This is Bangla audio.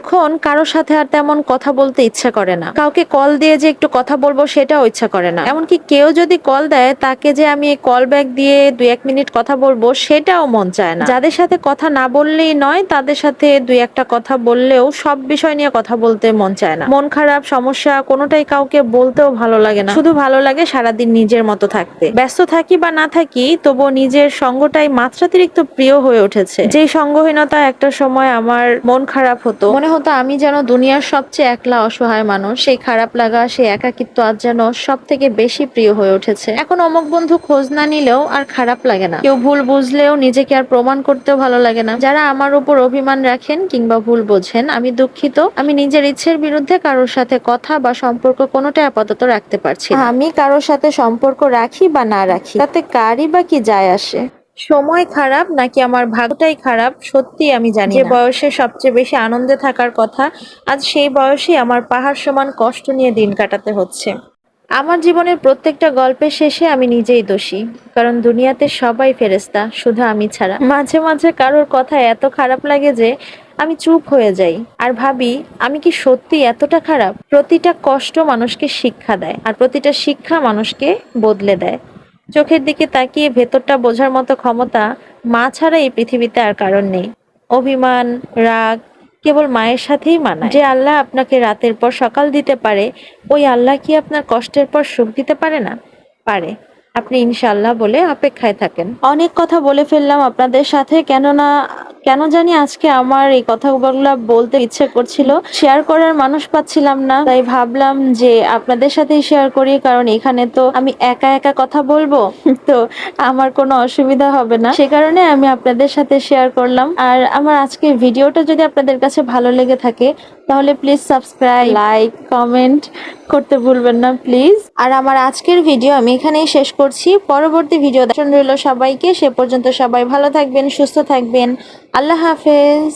এখন কারোর সাথে আর তেমন কথা বলতে ইচ্ছা করে না। কাউকে কল দিয়ে যে একটু কথা বলব সেটাও ইচ্ছা করে না। এমনকি কেউ যদি কল দেয়, তাকে যে আমি কল ব্যাক দিয়ে দুই এক মিনিট কথা বলব, সেটাও মন চায় না। যাদের সাথে কথা না বললেই নয়, তাদের সাথে দুই একটা কথা বললেও সব বিষয় নিয়ে কথা বলতে মন চায় না। মন খারাপ, সমস্যা, কোনোটাই কাউকে বলতেও ভালো লাগে না। শুধু ভালো লাগে সারাদিন নিজের মতো থাকতে। ব্যস্ত থাকি বা না থাকি, তবুও নিজের সঙ্গটাই মাত্রাতিরিক্ত প্রিয় হয়ে উঠেছে। যে সঙ্গহীনতা একটা সময় আমার মন খারাপ হতো, মনে হতো আমি যেন দুনিয়ার সবচেয়ে একলা অসহায় মানুষ, সেই খারাপ লাগা, সেই একাকিত্ব আজ যেন সব থেকে বেশি প্রিয় হয়ে উঠেছে। এখন অমুক বন্ধু খোঁজ না নিলেও আর খারাপ লাগে না। কেউ ভুল বুঝলেও নিজেকে আর প্রমাণ করতেও ভালো লাগে না। যারা আমার উপর অভিমান রাখেন কিংবা ভুল বোঝেন, আমি দুঃখিত। আমি নিজের ইচ্ছের বিরুদ্ধে কারোর সাথে কথা বা সম্পর্ক কোনোটাই আপাতত রাখতে পারছি আমি কারোর সাথে সম্পর্ক রাখি বা না রাখি, তাতে কারই বা কি যায় আসে? সময় খারাপ নাকি আমার ভাগ্যটাই খারাপ সত্যি আমি জানি যে বয়সে সবচেয়ে বেশি আনন্দে থাকার কথা আজ সেই বয়সে আমার পাহাড় সমান কষ্ট নিয়ে দিন কাটাতে হচ্ছে। আমার জীবনের প্রত্যেকটা গল্পের শেষে আমি নিজেই দোষী কারণ দুনিয়াতে সবাই ফেরেস্তা শুধু আমি ছাড়া। মাঝে মাঝে কারোর কথা এত খারাপ লাগে যে আমি চুপ হয়ে যাই আর ভাবি আমি কি সত্যি এতটা খারাপ? প্রতিটা কষ্ট মানুষকে শিক্ষা দেয় আর প্রতিটা শিক্ষা মানুষকে বদলে দেয়। চোখের দিকে তাকিয়ে ভেতরটা বোঝার মতো ক্ষমতা মা ছাড়া এই পৃথিবীতে আর কারণ নেই। অভিমান, রাগ কেবল মায়ের সাথেই মানা যে আল্লাহ আপনাকে রাতের পর সকাল দিতে পারে, ওই আল্লাহ কি আপনার কষ্টের পর সুখ দিতে পারে না? পারে। আপনি ইনশাল্লাহ বলে অপেক্ষায় থাকেন। অনেক কথা বলে ফেললাম আপনাদের সাথে, কেননা, কেন জানি আজকে আমার এই কথাগুলো বলতে ইচ্ছে করছিল। শেয়ার করার মানুষ পাচ্ছিলাম না, তাই ভাবলাম যে আপনাদের সাথেই শেয়ার করি, কারণ এখানে তো আমি একা একা কথা বলব, তো আমার কোনো অসুবিধা হবে না। সে কারণে আমি আপনাদের সাথে শেয়ার করলাম। আর আমার আজকে ভিডিওটা যদি আপনাদের কাছে ভালো লেগে থাকে তাহলে প্লিজ সাবস্ক্রাইব লাইক কমেন্ট করতে ভুলবেন না প্লিজ আর আমার আজকের ভিডিও আমি এখানেই শেষ করছি। পরবর্তী ভিডিও দেখুন রইল সবাইকে। সে পর্যন্ত সবাই ভালো থাকবেন, সুস্থ থাকবেন। আল্লাহ হাফেজ।